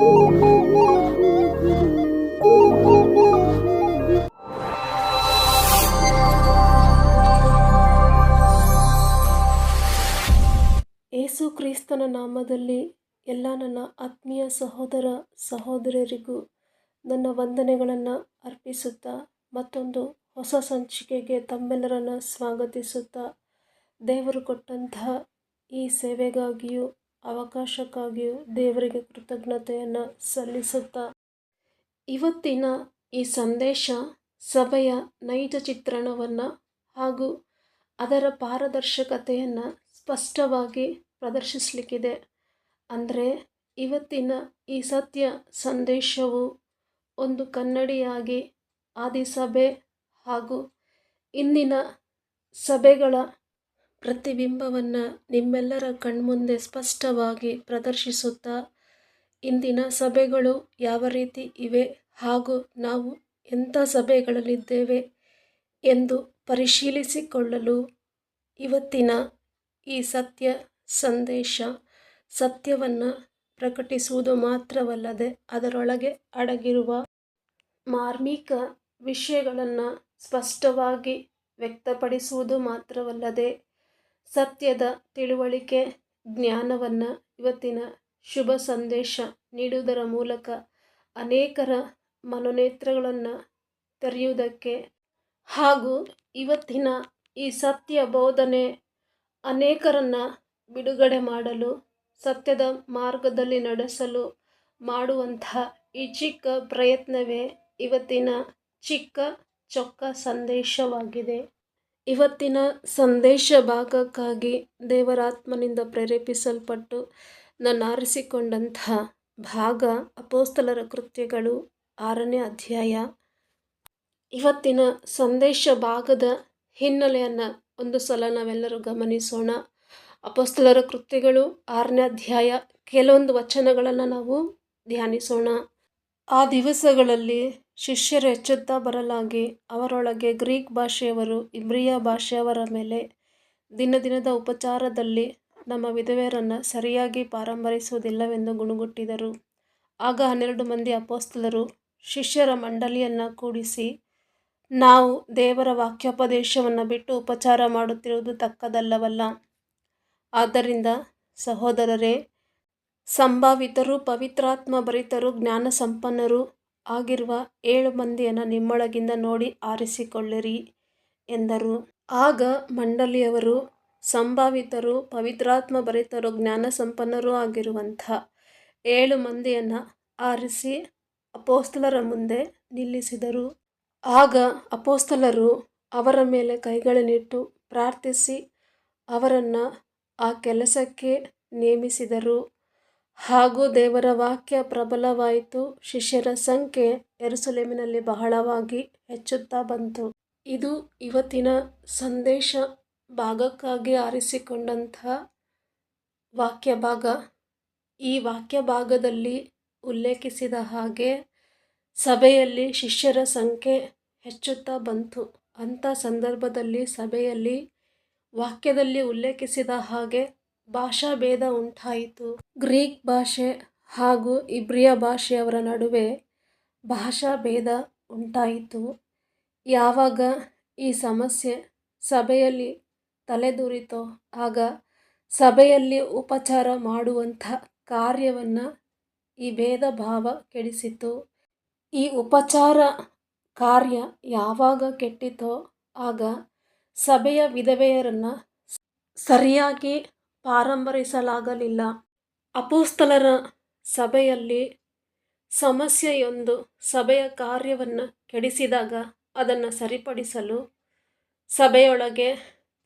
ಯೇಸು ಕ್ರಿಸ್ತನ ನಾಮದಲ್ಲಿ ಎಲ್ಲ ನನ್ನ ಆತ್ಮೀಯ ಸಹೋದರ ಸಹೋದರರಿಗೂ ನನ್ನ ವಂದನೆಗಳನ್ನು ಅರ್ಪಿಸುತ್ತಾ ಮತ್ತೊಂದು ಹೊಸ ಸಂಚಿಕೆಗೆ ತಮ್ಮೆಲ್ಲರನ್ನು ಸ್ವಾಗತಿಸುತ್ತಾ ದೇವರು ಕೊಟ್ಟಂತಹ ಈ ಸೇವೆಗಾಗಿಯೂ ಅವಕಾಶಕ್ಕಾಗಿಯೂ ದೇವರಿಗೆ ಕೃತಜ್ಞತೆಯನ್ನು ಸಲ್ಲಿಸುತ್ತಾ. ಇವತ್ತಿನ ಈ ಸಂದೇಶ ಸಭೆಯ ನೈಜ ಚಿತ್ರಣವನ್ನು ಹಾಗೂ ಅದರ ಪಾರದರ್ಶಕತೆಯನ್ನು ಸ್ಪಷ್ಟವಾಗಿ ಪ್ರದರ್ಶಿಸಲಿಕ್ಕಿದೆ. ಅಂದರೆ ಇವತ್ತಿನ ಈ ಸತ್ಯ ಸಂದೇಶವು ಒಂದು ಕನ್ನಡಿಯಾಗಿ, ಆದಿಸಭೆ ಹಾಗೂ ಇಂದಿನ ಸಭೆಗಳ ಪ್ರತಿಬಿಂಬವನ್ನು ನಿಮ್ಮೆಲ್ಲರ ಕಣ್ಮುಂದೆ ಸ್ಪಷ್ಟವಾಗಿ ಪ್ರದರ್ಶಿಸುತ್ತಾ, ಇಂದಿನ ಸಭೆಗಳು ಯಾವ ರೀತಿ ಇವೆ ಹಾಗೂ ನಾವು ಎಂಥ ಸಭೆಗಳಲ್ಲಿದ್ದೇವೆ ಎಂದು ಪರಿಶೀಲಿಸಿಕೊಳ್ಳಲು ಇವತ್ತಿನ ಈ ಸತ್ಯ ಸಂದೇಶ ಸತ್ಯವನ್ನು ಪ್ರಕಟಿಸುವುದು ಮಾತ್ರವಲ್ಲದೆ ಅದರೊಳಗೆ ಅಡಗಿರುವ ಮಾರ್ಮಿಕ ವಿಷಯಗಳನ್ನು ಸ್ಪಷ್ಟವಾಗಿ ವ್ಯಕ್ತಪಡಿಸುವುದು ಮಾತ್ರವಲ್ಲದೆ ಸತ್ಯದ ತಿಳುವಳಿಕೆ ಜ್ಞಾನವನ್ನು ಇವತ್ತಿನ ಶುಭ ಸಂದೇಶ ನೀಡುವುದರ ಮೂಲಕ ಅನೇಕರ ಮನೋನೇತ್ರಗಳನ್ನು ತೆರೆಯುವುದಕ್ಕೆ ಹಾಗೂ ಇವತ್ತಿನ ಈ ಸತ್ಯ ಬೋಧನೆ ಅನೇಕರನ್ನು ಬಿಡುಗಡೆ ಮಾಡಲು, ಸತ್ಯದ ಮಾರ್ಗದಲ್ಲಿ ನಡೆಸಲು ಮಾಡುವಂತಹ ಈ ಚಿಕ್ಕ ಪ್ರಯತ್ನವೇ ಇವತ್ತಿನ ಚಿಕ್ಕ ಚೊಕ್ಕ ಸಂದೇಶವಾಗಿದೆ. ಇವತ್ತಿನ ಸಂದೇಶ ಭಾಗಕ್ಕಾಗಿ ದೇವರಾತ್ಮನಿಂದ ಪ್ರೇರೇಪಿಸಲ್ಪಟ್ಟು ನಾನು ಆರಿಸಿಕೊಂಡಂತಹ ಭಾಗ ಅಪೋಸ್ತಲರ ಕೃತ್ಯಗಳು ಆರನೇ ಅಧ್ಯಾಯ. ಇವತ್ತಿನ ಸಂದೇಶ ಭಾಗದ ಹಿನ್ನೆಲೆಯನ್ನು ಒಂದು ಸಲ ನಾವೆಲ್ಲರೂ ಗಮನಿಸೋಣ. ಅಪೋಸ್ತಲರ ಕೃತ್ಯಗಳು ಆರನೇ ಅಧ್ಯಾಯ ಕೆಲವೊಂದು ವಚನಗಳನ್ನು ನಾವು ಧ್ಯಾನಿಸೋಣ. ಆ ದಿವಸಗಳಲ್ಲಿ ಶಿಷ್ಯರು ಹೆಚ್ಚುತ್ತಾ ಬರಲಾಗಿ ಅವರೊಳಗೆ ಗ್ರೀಕ್ ಭಾಷೆಯವರು, ಇಬ್ರಿಯ ಭಾಷೆಯವರ ಮೇಲೆ ದಿನ ದಿನದ ಉಪಚಾರದಲ್ಲಿ ನಮ್ಮ ವಿಧವೆಯರನ್ನು ಸರಿಯಾಗಿ ಪಾರಂಭರಿಸುವುದಿಲ್ಲವೆಂದು ಗುಣುಗುಟ್ಟಿದರು. ಆಗ ಹನ್ನೆರಡು ಮಂದಿ ಅಪೋಸ್ತಲರು ಶಿಷ್ಯರ ಮಂಡಳಿಯನ್ನು ಕೂಡಿಸಿ, ನಾವು ದೇವರ ವಾಕ್ಯೋಪದೇಶವನ್ನು ಬಿಟ್ಟು ಉಪಚಾರ ಮಾಡುತ್ತಿರುವುದು ತಕ್ಕದಲ್ಲವಲ್ಲ. ಆದ್ದರಿಂದ ಸಹೋದರರೇ, ಸಂಭಾವಿತರು ಪವಿತ್ರಾತ್ಮ ಭರಿತರು ಜ್ಞಾನ ಸಂಪನ್ನರು ಆಗಿರುವ ಏಳು ಮಂದಿಯನ್ನು ನಿಮ್ಮೊಳಗಿಂದ ನೋಡಿ ಆರಿಸಿಕೊಳ್ಳಿರಿ ಎಂದರು. ಆಗ ಮಂಡಳಿಯವರು, ಸಂಭಾವಿತರು ಪವಿತ್ರಾತ್ಮ ಭರಿತರು ಜ್ಞಾನ ಸಂಪನ್ನರೂ ಆಗಿರುವಂಥ ಏಳು ಮಂದಿಯನ್ನು ಆರಿಸಿ ಅಪೋಸ್ತಲರ ಮುಂದೆ ನಿಲ್ಲಿಸಿದರು. ಆಗ ಅಪೋಸ್ತಲರು ಅವರ ಮೇಲೆ ಕೈಗಳನ್ನಿಟ್ಟು ಪ್ರಾರ್ಥಿಸಿ ಅವರನ್ನು ಆ ಕೆಲಸಕ್ಕೆ ನೇಮಿಸಿದರು. ಹಾಗೂ ದೇವರ ವಾಕ್ಯ ಪ್ರಬಲವಾಯಿತು. ಶಿಷ್ಯರ ಸಂಖ್ಯೆ ಎರುಸಲೇಮಿನಲ್ಲಿ ಬಹಳವಾಗಿ ಹೆಚ್ಚುತ್ತಾ ಬಂತು. ಇದು ಇವತ್ತಿನ ಸಂದೇಶ ಭಾಗಕ್ಕಾಗಿ ಆರಿಸಿಕೊಂಡಂತಹ ವಾಕ್ಯ ಭಾಗ. ಈ ವಾಕ್ಯ ಭಾಗದಲ್ಲಿ ಉಲ್ಲೇಖಿಸಿದ ಹಾಗೆ ಸಭೆಯಲ್ಲಿ ಶಿಷ್ಯರ ಸಂಖ್ಯೆ ಹೆಚ್ಚುತ್ತಾ ಬಂತು. ಅಂಥ ಸಂದರ್ಭದಲ್ಲಿ ಸಭೆಯಲ್ಲಿ ವಾಕ್ಯದಲ್ಲಿ ಉಲ್ಲೇಖಿಸಿದ ಹಾಗೆ ಭಾಷಾ ಭೇದ ಉಂಟಾಯಿತು. ಗ್ರೀಕ್ ಭಾಷೆ ಹಾಗೂ ಇಬ್ರಿಯ ಭಾಷೆಯವರ ನಡುವೆ ಭಾಷಾ ಭೇದ ಉಂಟಾಯಿತು. ಯಾವಾಗ ಈ ಸಮಸ್ಯೆ ಸಭೆಯಲ್ಲಿ ತಲೆದೂರಿತೋ ಆಗ ಸಭೆಯಲ್ಲಿ ಉಪಚಾರ ಮಾಡುವಂಥ ಕಾರ್ಯವನ್ನು ಈ ಭೇದ ಭಾವ ಕೆಡಿಸಿತು. ಈ ಉಪಚಾರ ಕಾರ್ಯ ಯಾವಾಗ ಕೆಟ್ಟಿತೋ ಆಗ ಸಭೆಯ ವಿಧವೆಯರನ್ನು ಸರಿಯಾಗಿ ಪಾರಂಭರಿಸಲಾಗಲಿಲ್ಲ ಅಪೋಸ್ತಲರ ಸಭೆಯಲ್ಲಿ ಸಮಸ್ಯೆಯೊಂದು ಸಭೆಯ ಕಾರ್ಯವನ್ನು ಕೆಡಿಸಿದಾಗ ಅದನ್ನು ಸರಿಪಡಿಸಲು ಸಭೆಯೊಳಗೆ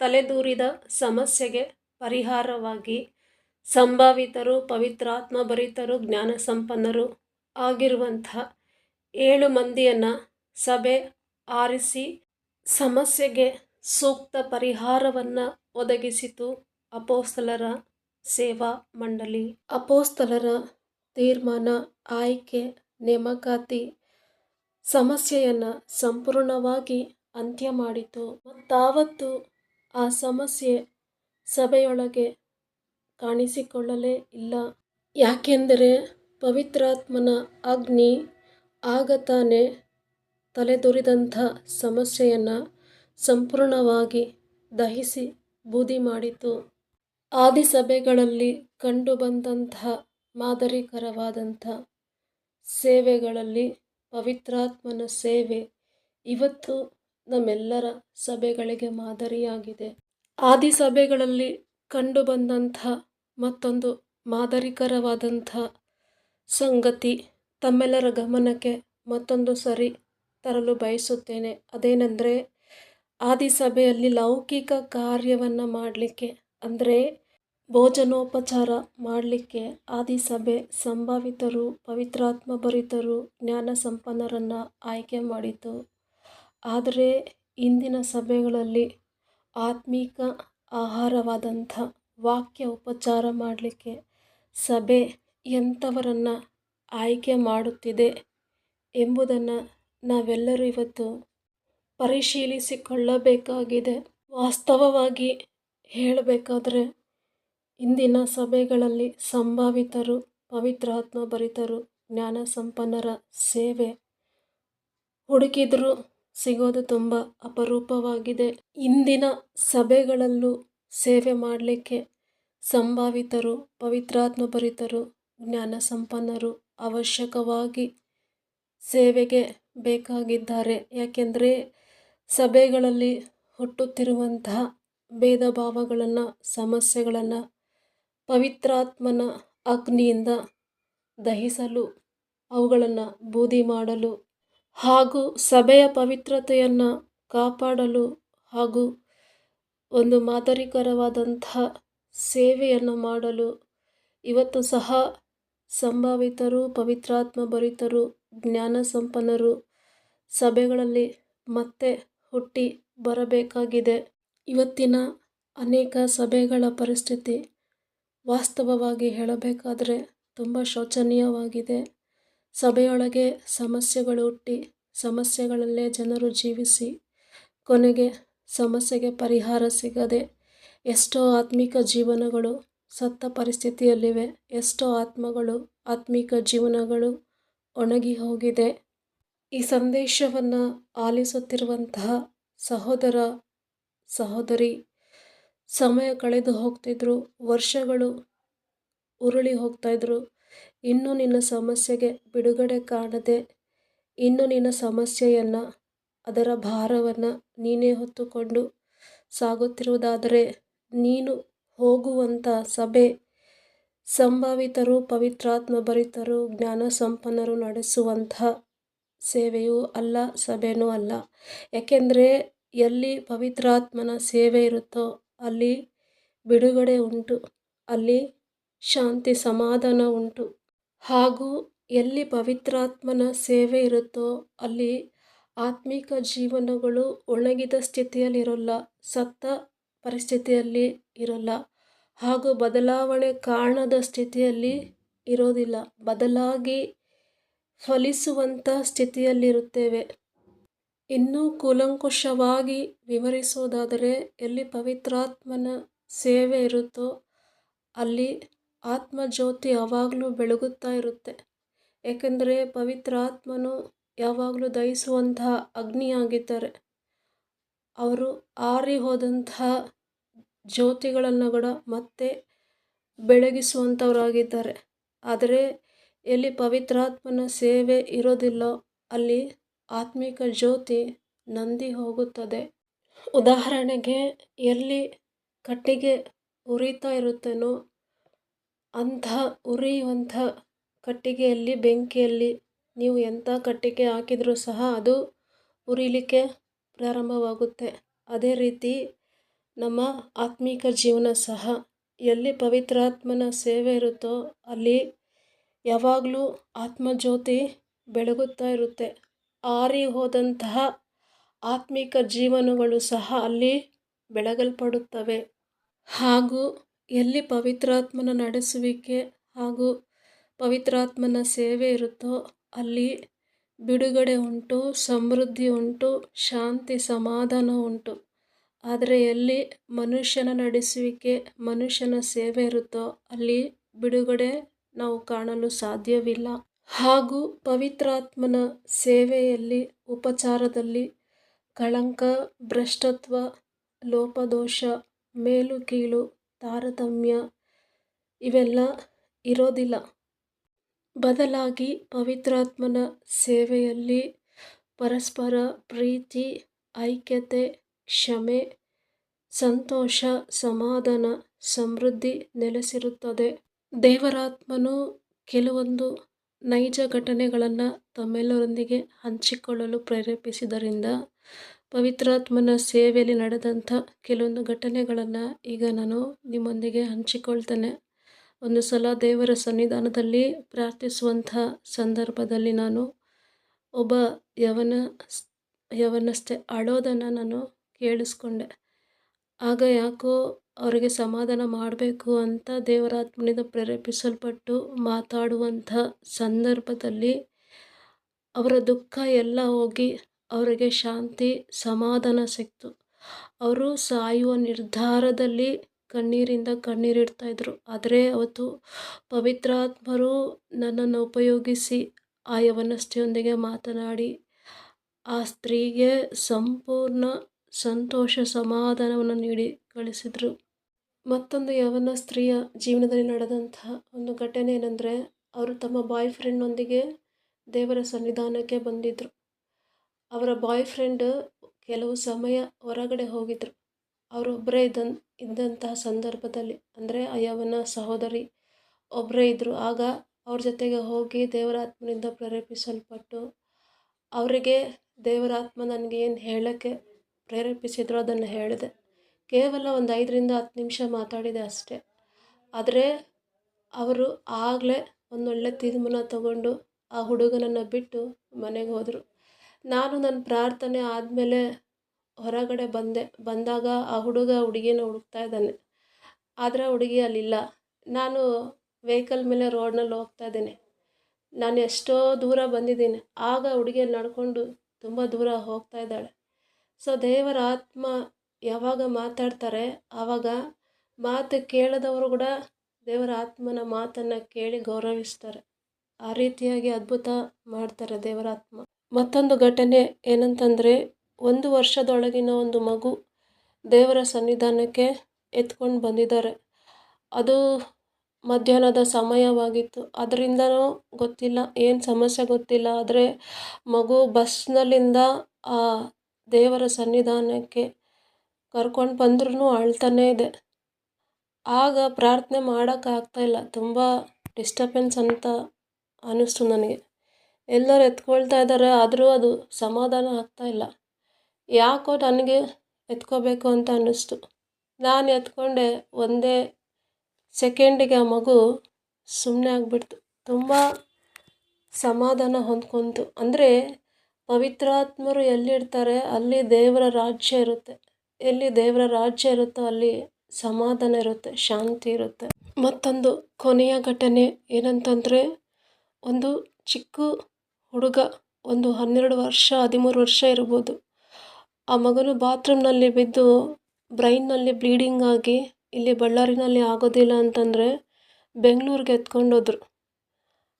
ತಲೆದೂರಿದ ಸಮಸ್ಯೆಗೆ ಪರಿಹಾರವಾಗಿ ಸಂಭಾವಿತರು, ಪವಿತ್ರಾತ್ಮ ಭರಿತರು ಜ್ಞಾನ ಸಂಪನ್ನರು ಆಗಿರುವಂಥ ಏಳು ಮಂದಿಯನ್ನು ಸಭೆ ಆರಿಸಿ ಸಮಸ್ಯೆಗೆ ಸೂಕ್ತ ಪರಿಹಾರವನ್ನು ಒದಗಿಸಿತು. ಅಪೋಸ್ತಲರ ಸೇವಾ ಮಂಡಳಿ. ಅಪೋಸ್ತಲರ ತೀರ್ಮಾನ, ಆಯ್ಕೆ, ನೇಮಕಾತಿ ಸಮಸ್ಯೆಯನ್ನು ಸಂಪೂರ್ಣವಾಗಿ ಅಂತ್ಯ ಮಾಡಿತು. ಮತ್ತಾವತ್ತು ಆ ಸಮಸ್ಯೆ ಸಭೆಯೊಳಗೆ ಕಾಣಿಸಿಕೊಳ್ಳಲೇ ಇಲ್ಲ. ಯಾಕೆಂದರೆ ಪವಿತ್ರಾತ್ಮನ ಅಗ್ನಿ ಆಗ ತಾನೇ ತಲೆದೊರಿದಂಥ ಸಮಸ್ಯೆಯನ್ನು ಸಂಪೂರ್ಣವಾಗಿ ದಹಿಸಿ ಬೂದಿ ಮಾಡಿತು. ಆದಿಸಭೆಗಳಲ್ಲಿ ಕಂಡುಬಂದಂಥ ಮಾದರಿಕರವಾದಂಥ ಸೇವೆಗಳಲ್ಲಿ ಪವಿತ್ರಾತ್ಮನ ಸೇವೆ ಇವತ್ತು ನಮ್ಮೆಲ್ಲರ ಸಭೆಗಳಿಗೆ ಮಾದರಿಯಾಗಿದೆ. ಆದಿಸಭೆಗಳಲ್ಲಿ ಕಂಡುಬಂದಂಥ ಮತ್ತೊಂದು ಮಾದರಿಕರವಾದಂಥ ಸಂಗತಿ ತಮ್ಮೆಲ್ಲರ ಗಮನಕ್ಕೆ ಮತ್ತೊಂದು ಸರಿ ತರಲು ಬಯಸುತ್ತೇನೆ. ಅದೇನೆಂದರೆ, ಆದಿಸಭೆಯಲ್ಲಿ ಲೌಕಿಕ ಕಾರ್ಯವನ್ನು ಮಾಡಲಿಕ್ಕೆ ಅಂದರೆ ಭೋಜನೋಪಚಾರ ಮಾಡಲಿಕ್ಕೆ ಆದಿಸಭೆ ಸಂಭಾವಿತರು ಪವಿತ್ರಾತ್ಮ ಭರಿತರು ಜ್ಞಾನ ಸಂಪನ್ನರನ್ನು ಆಯ್ಕೆ ಮಾಡಿತು. ಆದರೆ ಇಂದಿನ ಸಭೆಗಳಲ್ಲಿ ಆತ್ಮಿಕ ಆಹಾರವಾದಂಥ ವಾಕ್ಯ ಉಪಚಾರ ಮಾಡಲಿಕ್ಕೆ ಸಭೆ ಎಂಥವರನ್ನು ಆಯ್ಕೆ ಮಾಡುತ್ತಿದೆ ಎಂಬುದನ್ನು ನಾವೆಲ್ಲರೂ ಇವತ್ತು ಪರಿಶೀಲಿಸಿಕೊಳ್ಳಬೇಕಾಗಿದೆ. ವಾಸ್ತವವಾಗಿ ಹೇಳಬೇಕಾದ್ರೆ ಇಂದಿನ ಸಭೆಗಳಲ್ಲಿ ಸಂಭಾವಿತರು ಪವಿತ್ರಾತ್ಮ ಭರಿತರು ಜ್ಞಾನ ಸಂಪನ್ನರ ಸೇವೆ ಹುಡುಕಿದರೂ ಸಿಗೋದು ತುಂಬ ಅಪರೂಪವಾಗಿದೆ. ಇಂದಿನ ಸಭೆಗಳಲ್ಲೂ ಸೇವೆ ಮಾಡಲಿಕ್ಕೆ ಸಂಭಾವಿತರು ಪವಿತ್ರಾತ್ಮ ಭರಿತರು ಜ್ಞಾನ ಸಂಪನ್ನರು ಅವಶ್ಯಕವಾಗಿ ಸೇವೆಗೆ ಬೇಕಾಗಿದ್ದಾರೆ. ಯಾಕೆಂದರೆ ಸಭೆಗಳಲ್ಲಿ ಹುಟ್ಟುತ್ತಿರುವಂತಹ ಭೇದ ಭಾವಗಳನ್ನು, ಸಮಸ್ಯೆಗಳನ್ನು ಪವಿತ್ರಾತ್ಮನ ಅಗ್ನಿಯಿಂದ ದಹಿಸಲು, ಅವುಗಳನ್ನು ಬೂದಿ ಮಾಡಲು ಹಾಗೂ ಸಭೆಯ ಪವಿತ್ರತೆಯನ್ನು ಕಾಪಾಡಲು ಹಾಗೂ ಒಂದು ಮಾದರಿಕರವಾದಂಥ ಸೇವೆಯನ್ನು ಮಾಡಲು ಇವತ್ತು ಸಹ ಸಂಭಾವಿತರು, ಪವಿತ್ರಾತ್ಮ ಭರಿತರು, ಜ್ಞಾನ ಸಂಪನ್ನರು ಸಭೆಗಳಲ್ಲಿ ಮತ್ತೆ ಹುಟ್ಟಿ ಬರಬೇಕಾಗಿದೆ. ಇವತ್ತಿನ ಅನೇಕ ಸಭೆಗಳ ಪರಿಸ್ಥಿತಿ ವಾಸ್ತವವಾಗಿ ಹೇಳಬೇಕಾದರೆ ತುಂಬ ಶೋಚನೀಯವಾಗಿದೆ. ಸಭೆಯೊಳಗೆ ಸಮಸ್ಯೆಗಳು ಹುಟ್ಟಿ ಸಮಸ್ಯೆಗಳಲ್ಲೇ ಜನರು ಜೀವಿಸಿ, ಕೊನೆಗೆ ಸಮಸ್ಯೆಗೆ ಪರಿಹಾರ ಸಿಗದೆ ಎಷ್ಟೋ ಆತ್ಮಿಕ ಜೀವನಗಳು ಸತ್ತ ಪರಿಸ್ಥಿತಿಯಲ್ಲಿವೆ, ಎಷ್ಟೋ ಆತ್ಮಗಳು ಆತ್ಮಿಕ ಜೀವನಗಳು ಒಣಗಿ ಹೋಗಿದೆ. ಈ ಸಂದೇಶವನ್ನು ಆಲಿಸುತ್ತಿರುವಂತಹ ಸಹೋದರ, ಸಹೋದರಿ ಸಮಯ ಕಳೆದು ಹೋಗ್ತಿದ್ರು, ವರ್ಷಗಳು ಉರುಳಿ ಹೋಗ್ತಾಯಿದ್ರು ಇನ್ನೂ ನಿನ್ನ ಸಮಸ್ಯೆಗೆ ಬಿಡುಗಡೆ ಕಾಣದೆ, ಇನ್ನು ನಿನ್ನ ಸಮಸ್ಯೆಯನ್ನು, ಅದರ ಭಾರವನ್ನು ನೀನೇ ಹೊತ್ತುಕೊಂಡು ಸಾಗುತ್ತಿರುವುದಾದರೆ ನೀನು ಹೋಗುವಂಥ ಸಭೆ ಸಂಭಾವಿತರು, ಪವಿತ್ರಾತ್ಮ ಭರಿತರು, ಜ್ಞಾನ ಸಂಪನ್ನರು ನಡೆಸುವಂಥ ಸೇವೆಯೂ ಅಲ್ಲ ಸಭೆಯೂ ಅಲ್ಲ. ಯಾಕೆಂದರೆ ಎಲ್ಲಿ ಪವಿತ್ರಾತ್ಮನ ಸೇವೆ ಇರುತ್ತೋ ಅಲ್ಲಿ ಬಿಡುಗಡೆ ಉಂಟು, ಅಲ್ಲಿ ಶಾಂತಿ ಸಮಾಧಾನ ಉಂಟು. ಹಾಗೂ ಎಲ್ಲಿ ಪವಿತ್ರಾತ್ಮನ ಸೇವೆ ಇರುತ್ತೋ ಅಲ್ಲಿ ಆತ್ಮಿಕ ಜೀವನಗಳು ಒಣಗಿದ ಸ್ಥಿತಿಯಲ್ಲಿರೋಲ್ಲ, ಸತ್ತ ಪರಿಸ್ಥಿತಿಯಲ್ಲಿ ಇರಲ್ಲ. ಹಾಗೂ ಬದಲಾವಣೆ ಕಾಣದ ಸ್ಥಿತಿಯಲ್ಲಿ ಇರೋದಿಲ್ಲ, ಬದಲಾಗಿ ಫಲಿಸುವಂಥ ಸ್ಥಿತಿಯಲ್ಲಿರುತ್ತೇವೆ. ಇನ್ನೂ ಕೂಲಂಕುಷವಾಗಿ ವಿವರಿಸೋದಾದರೆ, ಎಲ್ಲಿ ಪವಿತ್ರಾತ್ಮನ ಸೇವೆ ಇರುತ್ತೋ ಅಲ್ಲಿ ಆತ್ಮಜ್ಯೋತಿ ಯಾವಾಗಲೂ ಬೆಳಗುತ್ತಾ ಇರುತ್ತೆ. ಏಕೆಂದರೆ ಪವಿತ್ರಾತ್ಮನು ಯಾವಾಗಲೂ ದಹಿಸುವಂತಹ ಅಗ್ನಿಯಾಗಿದ್ದಾರೆ. ಅವರು ಆರಿ ಹೋದಂತಹ ಜ್ಯೋತಿಗಳನ್ನು ಕೂಡ ಮತ್ತೆ ಬೆಳಗಿಸುವಂಥವರಾಗಿದ್ದಾರೆ. ಆದರೆ ಎಲ್ಲಿ ಪವಿತ್ರಾತ್ಮನ ಸೇವೆ ಇರೋದಿಲ್ಲೋ ಅಲ್ಲಿ ಆತ್ಮಿಕ ಜ್ಯೋತಿ ನಂದಿ ಹೋಗುತ್ತದೆ. ಉದಾಹರಣೆಗೆ, ಎಲ್ಲಿ ಕಟ್ಟಿಗೆ ಉರಿತಾ ಇರುತ್ತೇನೋ, ಅಂಥ ಉರಿಯುವಂಥ ಕಟ್ಟಿಗೆಯಲ್ಲಿ, ಬೆಂಕಿಯಲ್ಲಿ ನೀವು ಎಂಥ ಕಟ್ಟಿಗೆ ಹಾಕಿದರೂ ಸಹ ಅದು ಉರಿಲಿಕ್ಕೆ ಪ್ರಾರಂಭವಾಗುತ್ತೆ. ಅದೇ ರೀತಿ ನಮ್ಮ ಆತ್ಮಿಕ ಜೀವನ ಸಹ, ಎಲ್ಲಿ ಪವಿತ್ರಾತ್ಮನ ಸೇವೆ ಇರುತ್ತೋ ಅಲ್ಲಿ ಯಾವಾಗಲೂ ಆತ್ಮಜ್ಯೋತಿ ಬೆಳಗುತ್ತಾ ಇರುತ್ತೆ. ಆರಿ ಹೋದಂತಹ ಆತ್ಮಿಕ ಜೀವನಗಳು ಸಹ ಅಲ್ಲಿ ಬೆಳಗಲ್ಪಡುತ್ತವೆ. ಹಾಗೂ ಎಲ್ಲಿ ಪವಿತ್ರಾತ್ಮನ ನಡೆಸುವಿಕೆ ಹಾಗೂ ಪವಿತ್ರಾತ್ಮನ ಸೇವೆ ಇರುತ್ತೋ ಅಲ್ಲಿ ಬಿಡುಗಡೆ ಉಂಟು, ಸಮೃದ್ಧಿ ಉಂಟು, ಶಾಂತಿ, ಸಮಾಧಾನ ಉಂಟು. ಆದರೆ ಎಲ್ಲಿ ಮನುಷ್ಯನ ನಡೆಸುವಿಕೆ, ಮನುಷ್ಯನ ಸೇವೆ ಇರುತ್ತೋ ಅಲ್ಲಿ ಬಿಡುಗಡೆ ನಾವು ಕಾಣಲು ಸಾಧ್ಯವಿಲ್ಲ. ಹಾಗೂ ಪವಿತ್ರಾತ್ಮನ ಸೇವೆಯಲ್ಲಿ ಉಪಚಾರದಲ್ಲಿ ಕಳಂಕ, ಭ್ರಷ್ಟತ್ವ, ಲೋಪದೋಷ, ಮೇಲು ಕೀಳು, ತಾರತಮ್ಯ ಇವೆಲ್ಲ ಇರೋದಿಲ್ಲ. ಬದಲಾಗಿ ಪವಿತ್ರಾತ್ಮನ ಸೇವೆಯಲ್ಲಿ ಪರಸ್ಪರ ಪ್ರೀತಿ, ಐಕ್ಯತೆ, ಕ್ಷಮೆ, ಸಂತೋಷ, ಸಮಾಧಾನ, ಸಮೃದ್ಧಿ ನೆಲೆಸಿರುತ್ತದೆ. ದೇವರಾತ್ಮನು ಕೆಲವೊಂದು ನೈಜ ಘಟನೆಗಳನ್ನು ತಮ್ಮೆಲ್ಲರೊಂದಿಗೆ ಹಂಚಿಕೊಳ್ಳಲು ಪ್ರೇರೇಪಿಸಿದ್ದರಿಂದ ಪವಿತ್ರಾತ್ಮನ ಸೇವೆಯಲ್ಲಿ ನಡೆದಂಥ ಕೆಲವೊಂದು ಘಟನೆಗಳನ್ನು ಈಗ ನಾನು ನಿಮ್ಮೊಂದಿಗೆ ಹಂಚಿಕೊಳ್ತೇನೆ. ಒಂದು ಸಲ ದೇವರ ಸನ್ನಿಧಾನದಲ್ಲಿ ಪ್ರಾರ್ಥಿಸುವಂಥ ಸಂದರ್ಭದಲ್ಲಿ ನಾನು ಒಬ್ಬ ಯವನ ಯವನಸ್ಥೆ ಅಳೋದನ್ನು ನಾನು ಕೇಳಿಸ್ಕೊಂಡೆ. ಆಗ ಯಾಕೋ ಅವರಿಗೆ ಸಮಾಧಾನ ಮಾಡಬೇಕು ಅಂತ ದೇವರಾತ್ಮನಿಂದ ಪ್ರೇರೇಪಿಸಲ್ಪಟ್ಟು ಮಾತಾಡುವಂಥ ಸಂದರ್ಭದಲ್ಲಿ ಅವರ ದುಃಖ ಎಲ್ಲ ಹೋಗಿ ಅವರಿಗೆ ಶಾಂತಿ, ಸಮಾಧಾನ ಸಿಕ್ತು. ಅವರು ಸಾಯುವ ನಿರ್ಧಾರದಲ್ಲಿ ಕಣ್ಣೀರಿಂದ ಕಣ್ಣೀರಿಡ್ತಾಯಿದ್ರು ಆದರೆ ಅವತ್ತು ಪವಿತ್ರಾತ್ಮರು ನನ್ನನ್ನು ಉಪಯೋಗಿಸಿ ಆ ಯವನಸ್ಥೆಯೊಂದಿಗೆ ಮಾತನಾಡಿ, ಆ ಸ್ತ್ರೀಗೆ ಸಂಪೂರ್ಣ ಸಂತೋಷ, ಸಮಾಧಾನವನ್ನು ನೀಡಿ ಕಳಿಸಿದರು. ಮತ್ತೊಂದು ಯವನ ಸ್ತ್ರೀಯ ಜೀವನದಲ್ಲಿ ನಡೆದಂತಹ ಒಂದು ಘಟನೆ ಏನಂದರೆ, ಅವರು ತಮ್ಮ ಬಾಯ್ ಫ್ರೆಂಡ್ನೊಂದಿಗೆ ದೇವರ ಸನ್ನಿಧಾನಕ್ಕೆ ಬಂದಿದ್ದರು ಅವರ ಬಾಯ್ ಫ್ರೆಂಡ್ ಕೆಲವು ಸಮಯ ಹೊರಗಡೆ ಹೋಗಿದ್ದರು ಅವರೊಬ್ಬರೇ ಇದ್ದ, ಇದ್ದಂತಹ ಸಂದರ್ಭದಲ್ಲಿ, ಅಂದರೆ ಆ ಯವನ ಸಹೋದರಿ ಒಬ್ಬರೇ ಇದ್ದರು ಆಗ ಅವ್ರ ಜೊತೆಗೆ ಹೋಗಿ ದೇವರ ಆತ್ಮನಿಂದ ಪ್ರೇರೇಪಿಸಲ್ಪಟ್ಟು ಅವರಿಗೆ ದೇವರಾತ್ಮ ನನಗೆ ಏನು ಹೇಳೋಕ್ಕೆ ಪ್ರೇರೇಪಿಸಿದ್ರು ಅದನ್ನು ಹೇಳಿದೆ. ಕೇವಲ ಒಂದು ಐದರಿಂದ ಹತ್ತು ನಿಮಿಷ ಮಾತಾಡಿದೆ ಅಷ್ಟೇ. ಆದರೆ ಅವರು ಆಗಲೇ ಒಂದೊಳ್ಳೆ ತೀರ್ಮಾನ ತಗೊಂಡು ಆ ಹುಡುಗನನ್ನು ಬಿಟ್ಟು ಮನೆಗೆ ಹೋದರು. ನಾನು ನನ್ನ ಪ್ರಾರ್ಥನೆ ಆದಮೇಲೆ ಹೊರಗಡೆ ಬಂದೆ. ಬಂದಾಗ ಆ ಹುಡುಗ ಹುಡುಗಿನ ಹುಡುಕ್ತಾ ಇದ್ದಾನೆ. ಆದರೆ ಹುಡುಗಿ ಅಲ್ಲಿಲ್ಲ. ನಾನು ವೆಹಿಕಲ್ ಮೇಲೆ ರೋಡ್ನಲ್ಲಿ ಹೋಗ್ತಾ ಇದ್ದೀನಿ. ನಾನು ಎಷ್ಟೋ ದೂರ ಬಂದಿದ್ದೀನಿ. ಆಗ ಹುಡುಗಿ ನಡ್ಕೊಂಡು ತುಂಬ ದೂರ ಹೋಗ್ತಾ ಇದ್ದಾಳೆ. ಸೊ ದೇವರ ಆತ್ಮ ಯಾವಾಗ ಮಾತಾಡ್ತಾರೆ, ಆವಾಗ ಮಾತು ಕೇಳದವರು ಕೂಡ ದೇವರ ಆತ್ಮನ ಮಾತನ್ನು ಕೇಳಿ ಗೌರವಿಸ್ತಾರೆ. ಆ ರೀತಿಯಾಗಿ ಅದ್ಭುತ ಮಾಡ್ತಾರೆ ದೇವರ ಆತ್ಮ. ಮತ್ತೊಂದು ಘಟನೆ ಏನಂತಂದರೆ, ಒಂದು ವರ್ಷದೊಳಗಿನ ಒಂದು ಮಗು ದೇವರ ಸನ್ನಿಧಾನಕ್ಕೆ ಎತ್ಕೊಂಡು ಬಂದಿದ್ದಾರೆ. ಅದು ಮಧ್ಯಾಹ್ನದ ಸಮಯವಾಗಿತ್ತು. ಅದರಿಂದನೂ ಗೊತ್ತಿಲ್ಲ, ಏನು ಸಮಸ್ಯೆ ಗೊತ್ತಿಲ್ಲ. ಆದರೆ ಮಗು ಬಸ್ನಲ್ಲಿಂದ ಆ ದೇವರ ಸನ್ನಿಧಾನಕ್ಕೆ ಕರ್ಕೊಂಡು ಬಂದ್ರೂ ಅಳ್ತಾನೇ ಇದೆ. ಆಗ ಪ್ರಾರ್ಥನೆ ಮಾಡೋಕ್ಕಾಗ್ತಾಯಿಲ್ಲ ತುಂಬ ಡಿಸ್ಟರ್ಬೆನ್ಸ್ ಅಂತ ಅನ್ನಿಸ್ತು ನನಗೆ. ಎಲ್ಲರೂ ಎತ್ಕೊಳ್ತಾ ಇದ್ದಾರೆ ಆದರೂ ಅದು ಸಮಾಧಾನ ಆಗ್ತಾ ಇಲ್ಲ. ಯಾಕೋ ನನಗೆ ಎತ್ಕೋಬೇಕು ಅಂತ ಅನ್ನಿಸ್ತು ನಾನು ಎತ್ಕೊಂಡೆ ಒಂದೇ ಸೆಕೆಂಡಿಗೆ ಆ ಮಗು ಸುಮ್ಮನೆ ಆಗಿಬಿಡ್ತು. ತುಂಬ ಸಮಾಧಾನ ಹೊಂದ್ಕೊತು. ಅಂದರೆ ಪವಿತ್ರಾತ್ಮರು ಎಲ್ಲಿರ್ತಾರೆ, ಅಲ್ಲಿ ದೇವರ ರಾಜ್ಯ ಇರುತ್ತೆ. ಎಲ್ಲಿ ದೇವರ ರಾಜ್ಯ ಇರುತ್ತೋ ಅಲ್ಲಿ ಸಮಾಧಾನ ಇರುತ್ತೆ, ಶಾಂತಿ ಇರುತ್ತೆ. ಮತ್ತೊಂದು ಕೊನೆಯ ಘಟನೆ ಏನಂತಂದರೆ, ಒಂದು ಚಿಕ್ಕ ಹುಡುಗ ಒಂದು ಹನ್ನೆರಡು ವರ್ಷ, ಹದಿಮೂರು ವರ್ಷ ಇರ್ಬೋದು. ಆ ಮಗನು ಬಾತ್ರೂಮ್ನಲ್ಲಿ ಬಿದ್ದು ಬ್ರೈನ್ನಲ್ಲಿ ಬ್ಲೀಡಿಂಗ್ ಆಗಿ ಇಲ್ಲಿ ಬಳ್ಳಾರಿನಲ್ಲಿ ಆಗೋದಿಲ್ಲ ಅಂತಂದರೆ ಬೆಂಗಳೂರಿಗೆ ಎತ್ಕೊಂಡೋದ್ರು.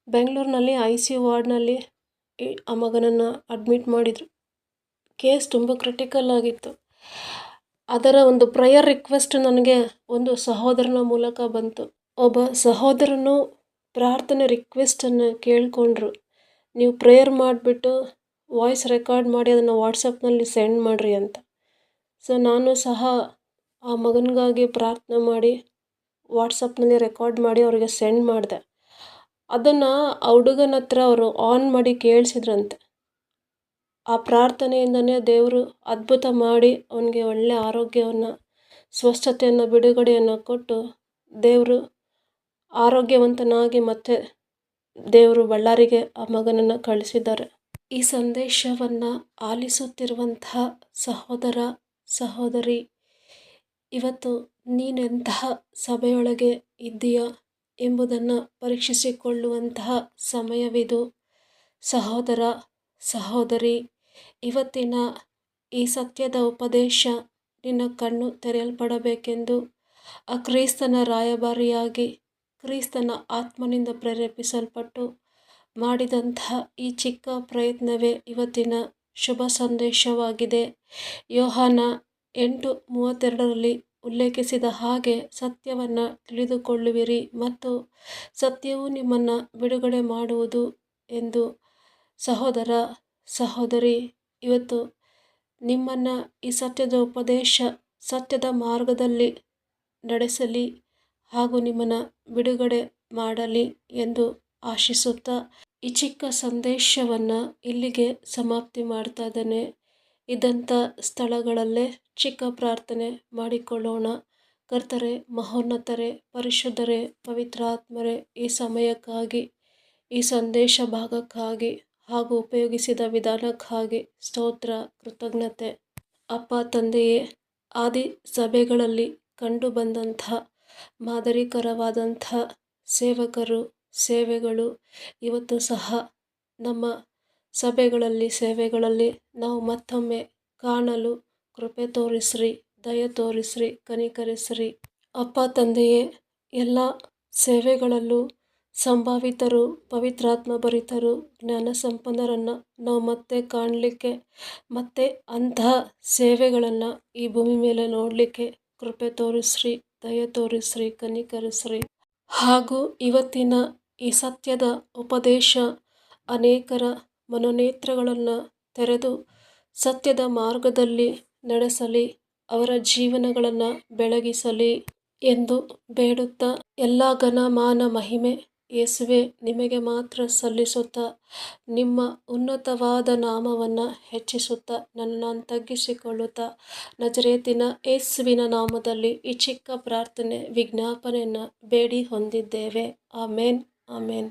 ಬೆಂಗಳೂರಿನಲ್ಲಿ ಐ ಸಿ ಯು ವಾರ್ಡ್ನಲ್ಲಿ ಆ ಮಗನನ್ನು ಅಡ್ಮಿಟ್ ಮಾಡಿದರು. ಕೇಸ್ ತುಂಬ ಕ್ರಿಟಿಕಲ್ ಆಗಿತ್ತು. ಅದರ ಒಂದು ಪ್ರಯರ್ ರಿಕ್ವೆಸ್ಟ್ ನನಗೆ ಒಂದು ಸಹೋದರನ ಮೂಲಕ ಬಂತು. ಒಬ್ಬ ಸಹೋದರನು ಪ್ರಾರ್ಥನೆ ರಿಕ್ವೆಸ್ಟನ್ನು ಕೇಳಿಕೊಂಡ್ರು. ನೀವು ಪ್ರೇಯರ್ ಮಾಡಿಬಿಟ್ಟು ವಾಯ್ಸ್ ರೆಕಾರ್ಡ್ ಮಾಡಿ ಅದನ್ನು ವಾಟ್ಸಪ್ನಲ್ಲಿ ಸೆಂಡ್ ಮಾಡಿರಿ ಅಂತ. ಸೊ ನಾನು ಸಹ ಆ ಮಗನಿಗಾಗಿ ಪ್ರಾರ್ಥನೆ ಮಾಡಿ ವಾಟ್ಸಪ್ನಲ್ಲಿ ರೆಕಾರ್ಡ್ ಮಾಡಿ ಅವರಿಗೆ ಸೆಂಡ್ ಮಾಡಿದೆ. ಅದನ್ನು ಆ ಹುಡುಗನ ಹತ್ರ ಅವರು ಆನ್ ಮಾಡಿ ಕೇಳಿಸಿದ್ರಂತೆ. ಆ ಪ್ರಾರ್ಥನೆಯಿಂದನೇ ದೇವರು ಅದ್ಭುತ ಮಾಡಿ ಅವನಿಗೆ ಒಳ್ಳೆಯ ಆರೋಗ್ಯವನ್ನು, ಸ್ವಸ್ಥತೆಯನ್ನು, ಬಿಡುಗಡೆಯನ್ನು ಕೊಟ್ಟು ದೇವರು ಆರೋಗ್ಯವಂತನಾಗಿ ಮತ್ತೆ ದೇವರು ಬಳ್ಳಾರಿಗೆ ಆ ಮಗನನ್ನು ಕಳಿಸಿದ್ದಾರೆ. ಈ ಸಂದೇಶವನ್ನು ಆಲಿಸುತ್ತಿರುವಂತಹ ಸಹೋದರ, ಸಹೋದರಿ, ಇವತ್ತು ನೀನೆಂತಹ ಸಭೆಯೊಳಗೆ ಇದ್ದೀಯಾ ಎಂಬುದನ್ನು ಪರೀಕ್ಷಿಸಿಕೊಳ್ಳುವಂತಹ ಸಮಯವಿದು. ಸಹೋದರ, ಸಹೋದರಿ ಇವತ್ತಿನ ಈ ಸತ್ಯದ ಉಪದೇಶ ನಿನ್ನ ಕಣ್ಣು ತೆರೆಯಲ್ಪಡಬೇಕೆಂದು ಆ ಕ್ರಿಸ್ತನ ರಾಯಭಾರಿಯಾಗಿ ಕ್ರಿಸ್ತನ ಆತ್ಮನಿಂದ ಪ್ರೇರೇಪಿಸಲ್ಪಟ್ಟು ಮಾಡಿದಂತಹ ಈ ಚಿಕ್ಕ ಪ್ರಯತ್ನವೇ ಇವತ್ತಿನ ಶುಭ ಸಂದೇಶವಾಗಿದೆ. ಯೋಹಾನ ಎಂಟು ಮೂವತ್ತೆರಡರಲ್ಲಿ ಉಲ್ಲೇಖಿಸಿದ ಹಾಗೆ ಸತ್ಯವನ್ನು ತಿಳಿದುಕೊಳ್ಳುವಿರಿ ಮತ್ತು ಸತ್ಯವು ನಿಮ್ಮನ್ನು ಬಿಡುಗಡೆ ಮಾಡುವುದು ಎಂದು ಸಹೋದರ ಸಹೋದರಿ, ಇವತ್ತು ನಿಮ್ಮನ್ನು ಈ ಸತ್ಯದ ಉಪದೇಶ, ಸತ್ಯದ ಮಾರ್ಗದಲ್ಲಿ ನಡೆಸಲಿ ಹಾಗೂ ನಿಮ್ಮನ್ನು ಬಿಡುಗಡೆ ಮಾಡಲಿ ಎಂದು ಆಶಿಸುತ್ತಾ ಈ ಚಿಕ್ಕ ಸಂದೇಶವನ್ನು ಇಲ್ಲಿಗೆ ಸಮಾಪ್ತಿ ಮಾಡ್ತಾ ಇದ್ದೇನೆ. ಇದ್ದಂಥ ಸ್ಥಳಗಳಲ್ಲೇ ಚಿಕ್ಕ ಪ್ರಾರ್ಥನೆ ಮಾಡಿಕೊಳ್ಳೋಣ. ಕರ್ತರೆ, ಮಹೋನ್ನತರೆ, ಪರಿಶುದ್ಧರೇ, ಪವಿತ್ರಾತ್ಮರೇ, ಈ ಸಮಯಕ್ಕಾಗಿ, ಈ ಸಂದೇಶ ಭಾಗಕ್ಕಾಗಿ ಹಾಗೂ ಉಪಯೋಗಿಸಿದ ವಿಧಾನಕ್ಕಾಗಿ ಸ್ತೋತ್ರ, ಕೃತಜ್ಞತೆ. ಅಪ್ಪ, ತಂದೆಯೇ, ಆದಿ ಸಭೆಗಳಲ್ಲಿ ಕಂಡು ಬಂದಂಥ ಮಾದರಿಕರವಾದಂಥ ಸೇವಕರು, ಸೇವೆಗಳು ಇವತ್ತು ಸಹ ನಮ್ಮ ಸಭೆಗಳಲ್ಲಿ, ಸೇವೆಗಳಲ್ಲಿ ನಾವು ಮತ್ತೊಮ್ಮೆ ಕಾಣಲು ಕೃಪೆ ತೋರಿಸ್ರಿ, ದಯ ತೋರಿಸ್ರಿ, ಕನಿಕರಿಸ್ರಿ. ಅಪ್ಪ, ತಂದೆಯೇ, ಎಲ್ಲ ಸೇವೆಗಳಲ್ಲೂ ಸಂಭಾವಿತರು ಪವಿತ್ರಾತ್ಮ ಭರಿತರು ಜ್ಞಾನ ಸಂಪನ್ನರನ್ನು ನಾವು ಮತ್ತೆ ಕಾಣಲಿಕ್ಕೆ, ಮತ್ತೆ ಅಂತಹ ಸೇವೆಗಳನ್ನು ಈ ಭೂಮಿ ಮೇಲೆ ನೋಡಲಿಕ್ಕೆ ಕೃಪೆ ತೋರಿಸ್ರಿ, ದಯ ತೋರಿಸ್ರಿ, ಕನಿಕರಿಸ್ರಿ. ಹಾಗೂ ಇವತ್ತಿನ ಈ ಸತ್ಯದ ಉಪದೇಶ ಅನೇಕರ ಮನೋನೇತ್ರಗಳನ್ನು ತೆರೆದು ಸತ್ಯದ ಮಾರ್ಗದಲ್ಲಿ ನಡೆಸಲಿ, ಅವರ ಜೀವನಗಳನ್ನು ಬೆಳಗಿಸಲಿ ಎಂದು ಬೇಡುತ್ತಾ ಎಲ್ಲ ಘನಮಾನ ಮಹಿಮೆ ಯೇಸುವೆ, ನಿಮಗೆ ಮಾತ್ರ ಸಲ್ಲಿಸುತ್ತಾ, ನಿಮ್ಮ ಉನ್ನತವಾದ ನಾಮವನ್ನು ಹೆಚ್ಚಿಸುತ್ತಾ, ನನ್ನನ್ನು ತಗ್ಗಿಸಿಕೊಳ್ಳುತ್ತಾ, ನಜರೇತಿನ ಯೇಸುವಿನ ನಾಮದಲ್ಲಿ ಈ ಚಿಕ್ಕ ಪ್ರಾರ್ಥನೆ, ವಿಜ್ಞಾಪನೆಯನ್ನು ಬೇಡಿ ಹೊಂದಿದ್ದೇವೆ ಆಮೇನ್ ಆಮೇನ್.